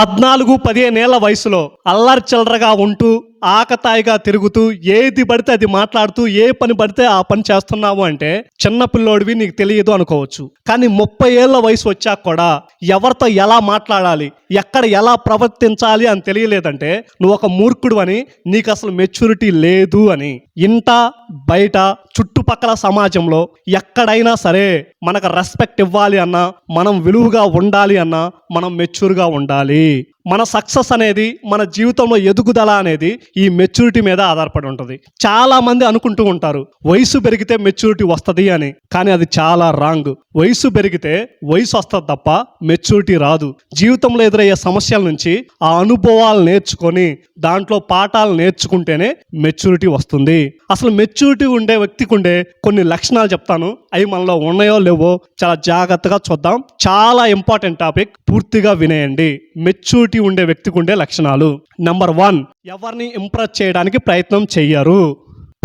పద్నాలుగు పదిహేనేళ్ళ వయసులో అల్లరి చిల్లరగా ఉంటూ ఆకతాయిగా తిరుగుతూ ఏది పడితే అది మాట్లాడుతూ ఏ పని పడితే ఆ పని చేస్తున్నావు అంటే చిన్న పిల్లోడివి నీకు తెలియదు అనుకోవచ్చు. కానీ ముప్పై ఏళ్ళ వయసు వచ్చాక కూడా ఎవరితో ఎలా మాట్లాడాలి ఎక్కడ ఎలా ప్రవర్తించాలి అని తెలియలేదంటే నువ్వు ఒక మూర్ఖుడు అని నీకు అసలు మెచ్యూరిటీ లేదు అని. ఇంట బయట చుట్టుపక్కల సమాజంలో ఎక్కడైనా సరే మనకు రెస్పెక్ట్ ఇవ్వాలి అన్నా మనం విలువగా ఉండాలి అన్నా మనం మెచ్యూర్గా ఉండాలి. మన సక్సెస్ అనేది మన జీవితంలో ఎదుగుదల అనేది ఈ మెచ్యూరిటీ మీద ఆధారపడి ఉంటుంది. చాలా మంది అనుకుంటూ ఉంటారు వయసు పెరిగితే మెచ్యూరిటీ వస్తుంది అని. కానీ అది చాలా రాంగ్ వయసు పెరిగితే వయసు వస్తుంది తప్ప మెచ్యూరిటీ రాదు. జీవితంలో ఎదురయ్యే సమస్యల నుంచి ఆ అనుభవాలు నేర్చుకొని దాంట్లో పాఠాలు నేర్చుకుంటేనే మెచ్యూరిటీ వస్తుంది. అసలు మెచ్యూరిటీ ఉండే వ్యక్తికి ఉండే కొన్ని లక్షణాలు చెప్తాను. అవి మనలో ఉన్నాయో లేవో చాలా జాగ్రత్తగా చూద్దాం. చాలా ఇంపార్టెంట్ టాపిక్ పూర్తిగా వినేయండి. మెచ్యూరిటీ ఉండే వ్యక్తికి ఉండే లక్షణాలు. నెంబర్ వన్ ఎవరిని ఇంప్రెస్ చేయడానికి ప్రయత్నం చెయ్యరు.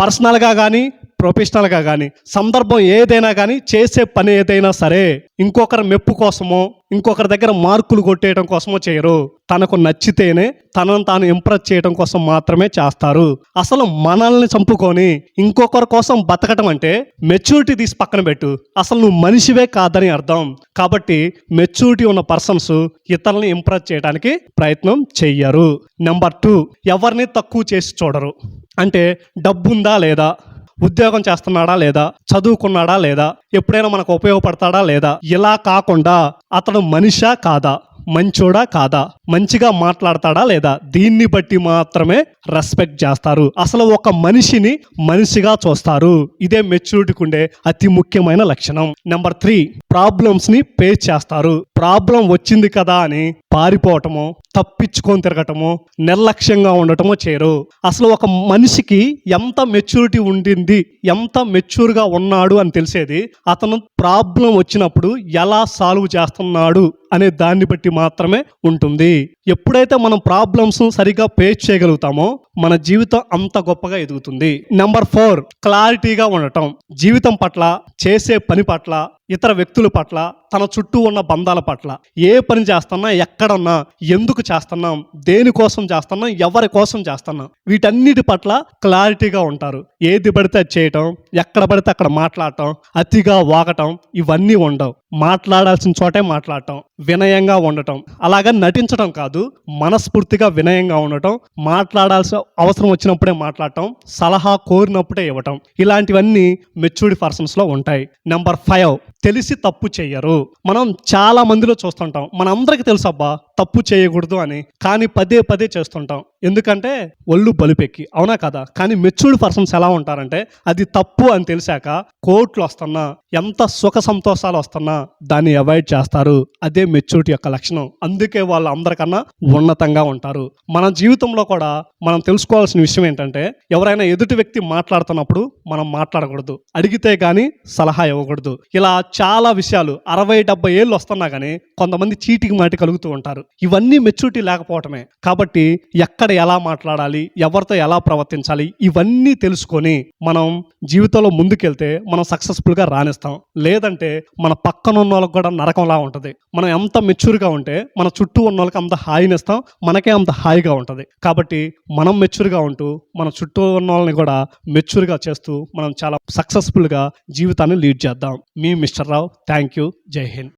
పర్సనల్గా కానీ ప్రొఫెషనల్గా కానీ సందర్భం ఏదైనా కానీ చేసే పని ఏదైనా సరే ఇంకొకరి మెప్పు కోసమో ఇంకొకరి దగ్గర మార్కులు కొట్టేయడం కోసమో చేయరు. తనకు నచ్చితేనే తనను తాను ఇంప్రెస్ చేయడం కోసం మాత్రమే చేస్తారు. అసలు మనల్ని చంపుకొని ఇంకొకరి కోసం బతకటం అంటే మెచ్యూరిటీ తీసి పక్కన పెట్టు. అసలు నువ్వు మనిషివే కాదని అర్థం. కాబట్టి మెచ్యూరిటీ ఉన్న పర్సన్స్ ఇతరులని ఇంప్రెస్ చేయడానికి ప్రయత్నం చెయ్యరు. నెంబర్ టూ ఎవరిని తక్కువ చేసి చూడరు. అంటే డబ్బుందా లేదా? ఉద్యోగం చేస్తున్నాడా లేదా? చదువుకున్నాడా లేదా? ఎప్పుడైనా మనకు ఉపయోగపడతాడా లేదా? ఇలా కాకుండా అతడు మనిషా కాదా? మంచోడా కాదా? మంచిగా మాట్లాడతాడా లేదా? దీన్ని బట్టి మాత్రమే రెస్పెక్ట్ చేస్తారు. అసలు ఒక మనిషిని మనిషిగా చూస్తారు. ఇదే మెచ్యూరిటీకి ఉండే అతి ముఖ్యమైన లక్షణం. నెంబర్ త్రీ ప్రాబ్లమ్స్ని పేస్ చేస్తారు. ప్రాబ్లం వచ్చింది కదా అని పారిపోవటము తప్పించుకొని తిరగటము నిర్లక్ష్యంగా ఉండటమో చేయరు. అసలు ఒక మనిషికి ఎంత మెచ్యూరిటీ ఉండింది ఎంత మెచ్యూర్గా ఉన్నాడు అని తెలిసేది అతను ప్రాబ్లం వచ్చినప్పుడు ఎలా సాల్వ్ చేస్తున్నాడు అనే దాన్ని బట్టి మాత్రమే ఉంటుంది. ఎప్పుడైతే మనం ప్రాబ్లమ్స్ సరిగా ఫేస్ చేయగలుగుతామో మన జీవితం అంత గొప్పగా ఎదుగుతుంది. నెంబర్ ఫోర్ క్లారిటీగా ఉండటం. జీవితం పట్ల చేసే పని పట్ల ఇతర వ్యక్తుల పట్ల తన చుట్టూ ఉన్న బంధాల పట్ల. ఏ పని చేస్తున్నా ఎక్కడన్నా ఎందుకు చేస్తున్నాం దేనికోసం చేస్తున్నాం ఎవరి కోసం చేస్తున్నాం వీటన్నిటి పట్ల క్లారిటీగా ఉంటారు. ఏది పడితే అది చేయటం ఎక్కడ పడితే అక్కడ మాట్లాడటం అతిగా వాగటం ఇవన్నీ ఉండవు. మాట్లాడాల్సిన చోటే మాట్లాడటం వినయంగా ఉండటం. అలాగా నటించడం కాదు మనస్ఫూర్తిగా వినయంగా ఉండటం మాట్లాడాల్సిన అవసరం వచ్చినప్పుడే మాట్లాడటం సలహా కోరినప్పుడే ఇవ్వటం. ఇలాంటివన్నీ మెచ్యూర్డ్ పర్సన్స్లో ఉంటాయి. నెంబర్ ఫైవ్ తెలిసి తప్పు చేయరు మనం చాలా మందిలో చూస్తుంటాం. మనందరికీ తెలుసు అబ్బా తప్పు చేయకూడదు అని. కానీ పదే పదే చేస్తుంటాం. ఎందుకంటే ఒళ్ళు బలిపెక్కి. అవునా కదా? కానీ మెచ్యూర్డ్ పర్సన్స్ ఎలా ఉంటారంటే అది తప్పు అని తెలిసాక కోర్టులు వస్తున్నా ఎంత సుఖ సంతోషాలు వస్తున్నా దాన్ని అవాయిడ్ చేస్తారు. అదే మెచ్యూరిటీ యొక్క లక్షణం. అందుకే వాళ్ళు అందరికన్నా ఉన్నతంగా ఉంటారు. మన జీవితంలో కూడా మనం తెలుసుకోవాల్సిన విషయం ఏంటంటే ఎవరైనా ఎదుటి వ్యక్తి మాట్లాడుతున్నప్పుడు మనం మాట్లాడకూడదు. అడిగితే కానీ సలహా ఇవ్వకూడదు. ఇలా చాలా విషయాలు అరవై డెబ్బై ఏళ్ళు వస్తున్నా కానీ కొంతమంది చీటికి మాటి కలుగుతూ ఉంటారు. ఇవన్నీ మెచ్యూరిటీ లేకపోవటమే. కాబట్టి ఎక్కడ ఎలా మాట్లాడాలి ఎవరితో ఎలా ప్రవర్తించాలి ఇవన్నీ తెలుసుకొని మనం జీవితంలో ముందుకెళ్తే మనం సక్సెస్ఫుల్గా రాణిస్తాం. లేదంటే మన పక్కన ఉన్న వాళ్ళకి కూడా నరకంలా ఉంటుంది. మనం ఎంత మెచ్యూర్గా ఉంటే మన చుట్టూ ఉన్న వాళ్ళకి అంత హాయినిస్తాం మనకే అంత హాయిగా ఉంటుంది. కాబట్టి మనం మెచ్యూర్గా ఉంటూ మన చుట్టూ ఉన్న వాళ్ళని కూడా మెచ్యూర్గా చేస్తూ మనం చాలా సక్సెస్ఫుల్గా జీవితాన్ని లీడ్ చేద్దాం. మీ మిస్టర్ రావు థ్యాంక్ యూ జై హింద్.